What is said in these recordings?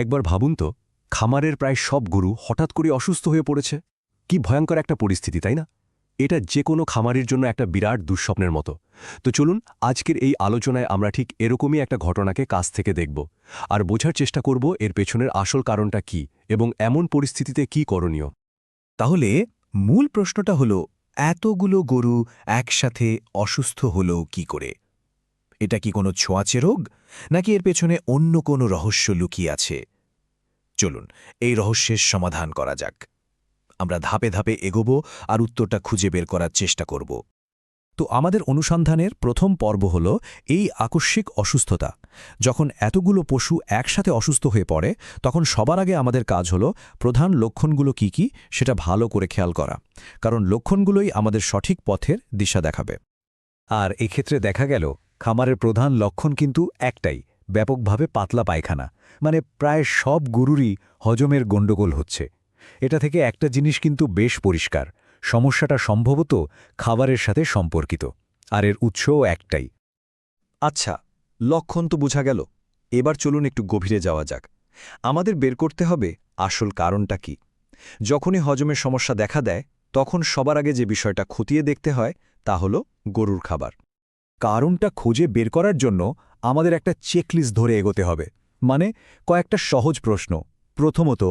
একবার ভাবুন তো, খামারের প্রায় সব গরু হঠাৎ করে অসুস্থ হয়ে পড়েছে। কি ভয়ঙ্কর একটা পরিস্থিতি, তাই না? এটা যে কোনো খামারের জন্য একটা বিরাট দুঃস্বপ্নের মতো। তো চলুন, আজকের এই আলোচনায় আমরা ঠিক এরকমই একটা ঘটনাকে কাছ থেকে দেখব আর বোঝার চেষ্টা করব এর পেছনের আসল কারণটা কি এবং এমন পরিস্থিতিতে কি করণীয়। তাহলে, মূল প্রশ্নটা হলো, এতগুলো গরু একসাথে অসুস্থ হলো কি করে? এটা কি কোনো ছোঁয়াচে রোগ? নাকি এর পেছনে অন্য কোনো রহস্য লুকিয়ে আছে? চলুন, এই রহস্যের সমাধান করা যাক। আমরা ধাপে ধাপে এগোব আর উত্তরটা খুঁজে বের করার চেষ্টা করব। তো আমাদের অনুসন্ধানের প্রথম পর্ব হল এই আকস্মিক অসুস্থতা। যখন এতগুলো পশু একসাথে অসুস্থ হয়ে পড়ে, তখন সবার আগে আমাদের কাজ হল প্রধান লক্ষণগুলো কি কি সেটা ভালো করে খেয়াল করা। কারণ লক্ষণগুলোই আমাদের সঠিক পথের দিশা দেখাবে। আর এক্ষেত্রে দেখা গেল খামারের প্রধান লক্ষণ কিন্তু একটাই, ব্যাপকভাবে পাতলা পায়খানা। মানে প্রায় সব গরুরই হজমের গণ্ডগোল হচ্ছে। এটা থেকে একটা জিনিস কিন্তু বেশ পরিষ্কার, সমস্যাটা সম্ভবত খাবারের সাথে সম্পর্কিত, আর এর উৎসও একটাই। আচ্ছা লক্ষণ তো বোঝা গেল, এবার চলুন একটু গভীরে যাওয়া যাক। আমাদের বের করতে হবে আসল কারণটা কি। যখনই হজমের সমস্যা দেখা দেয়, তখন সবার আগে যে বিষয়টা খতিয়ে দেখতে হয়, তা হল গরুর খাবার। কারণটা খুঁজে বের করার জন্য আমাদের একটা চেকলিস্ট ধরে এগোতে হবে। মানে কয়েকটা সহজ প্রশ্ন। প্রথমত,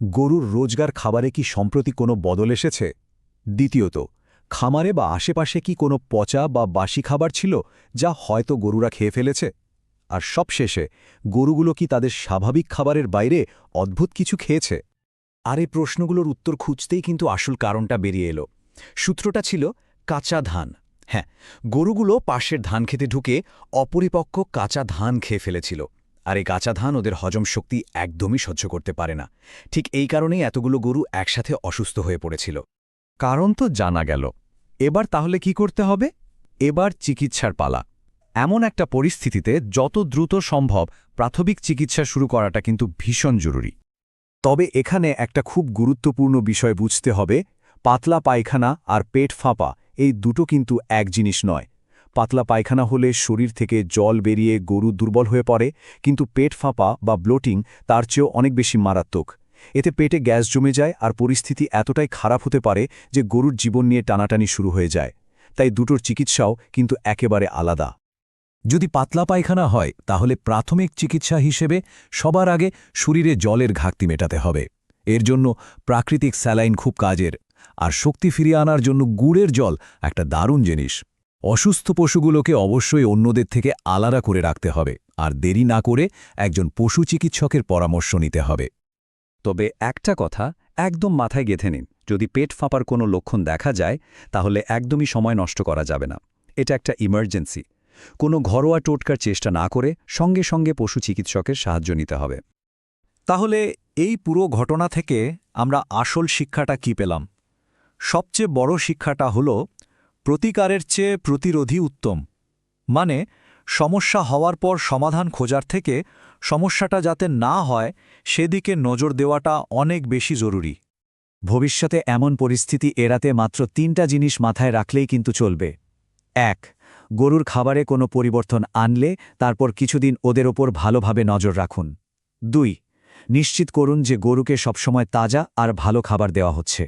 গরুর রোজগার খাবারে কি সম্প্রতি কোনো বদল এসেছে? দ্বিতীয়ত, খামারে বা আশেপাশে কি কোনো পচা বা বাসি খাবার ছিল যা হয়তো গরুরা খেয়ে ফেলেছে? আর সবশেষে, গরুগুলো কি তাদের স্বাভাবিক খাবারের বাইরে অদ্ভুত কিছু খেয়েছে? আর এই প্রশ্নগুলোর উত্তর খুঁজতেই কিন্তু আসল কারণটা বেরিয়ে এলো। সূত্রটা ছিল কাঁচা ধান। হ্যাঁ গরুগুলো পাশের ধান খেতে ঢুকে অপরিপক্ক কাঁচা ধান খেয়ে ফেলেছিল। আর এই কাঁচা ধান ওদের হজম শক্তি একদমই সহ্য করতে পারে না। ঠিক এই কারণেই এতগুলো গরু একসাথে অসুস্থ হয়ে পড়েছিল। কারণ তো জানা গেল, এবার তাহলে কি করতে হবে? এবার চিকিৎসার পালা। এমন একটা পরিস্থিতিতে যত দ্রুত সম্ভব প্রাথমিক চিকিৎসা শুরু করাটা কিন্তু ভীষণ জরুরি। তবে এখানে একটা খুব গুরুত্বপূর্ণ বিষয় বুঝতে হবে, পাতলা পায়খানা আর পেট ফাঁপা এই দুটো কিন্তু এক জিনিস নয়। পাতলা পায়খানা হলে শরীর থেকে জল বেরিয়ে গরু দুর্বল হয়ে পড়ে, কিন্তু পেট ফাঁপা বা ব্লোটিং তার চেয়েও অনেক বেশি মারাত্মক। এতে পেটে গ্যাস জমে যায় আর পরিস্থিতি এতটাই খারাপ হতে পারে যে গরুর জীবন নিয়ে টানাটানি শুরু হয়ে যায়। তাই দুটোর চিকিৎসাও কিন্তু একেবারে আলাদা। যদি পাতলা পায়খানা হয়, তাহলে প্রাথমিক চিকিৎসা হিসেবে সবার আগে শরীরে জলের ঘাটতি মেটাতে হবে। এর জন্য প্রাকৃতিক স্যালাইন খুব কাজের। আর শক্তি ফিরিয়ে আনার জন্য গুড়ের জল একটা দারুণ জিনিস। অসুস্থ পশুগুলোকে অবশ্যই অন্যদের থেকে আলাদা করে রাখতে হবে আর দেরি না করে একজন পশু চিকিৎসকের পরামর্শ নিতে হবে। তবে একটা কথা একদম মাথায় গেঁথে নিন, যদি পেট ফাঁপার কোনো লক্ষণ দেখা যায়, তাহলে একদমই সময় নষ্ট করা যাবে না। এটা একটা ইমার্জেন্সি কোনো ঘরোয়া টোটকার চেষ্টা না করে সঙ্গে সঙ্গে পশু চিকিৎসকের সাহায্য নিতে হবে। তাহলে এই পুরো ঘটনা থেকে আমরা আসল শিক্ষাটা কি পেলাম? সবচেয়ে বড় শিক্ষাটা হল প্রতিকারের চেয়ে প্রতিরোধী উত্তম। মানে সমস্যা হওয়ার পর সমাধান খোঁজার থেকে সমস্যাটা যাতে না হয়, সেদিকে নজর দেওয়াটা অনেক বেশি জরুরি। ভবিষ্যতে এমন পরিস্থিতি এড়াতে মাত্র তিনটা জিনিস মাথায় রাখলেই কিন্তু চলবে। এক, গরুর খাবারে কোনো পরিবর্তন আনলে তারপর কিছুদিন ওদের ওপর ভালোভাবে নজর রাখুন। দুই, নিশ্চিত করুন যে গরুকে সবসময় তাজা আর ভালো খাবার দেওয়া হচ্ছে।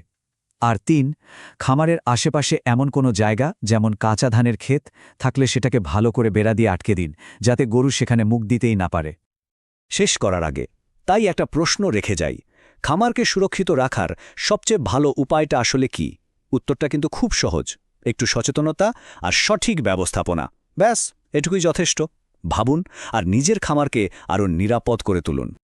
আর তিন, খামারের আশেপাশে এমন কোনো জায়গা যেমন কাঁচা ধানের ক্ষেত থাকলে সেটাকে ভালো করে বেড়া দিয়ে আটকে দিন, যাতে গরু সেখানে মুখ দিতেই না পারে। শেষ করার আগে, তাই একটা প্রশ্ন রেখে যাই, খামারকে সুরক্ষিত রাখার সবচেয়ে ভালো উপায়টা আসলে কি? উত্তরটা কিন্তু খুব সহজ, একটু সচেতনতা আর সঠিক ব্যবস্থাপনা। ব্যাস, এটুকুই যথেষ্ট। ভাবুন আর নিজের খামারকে আরও নিরাপদ করে তুলুন।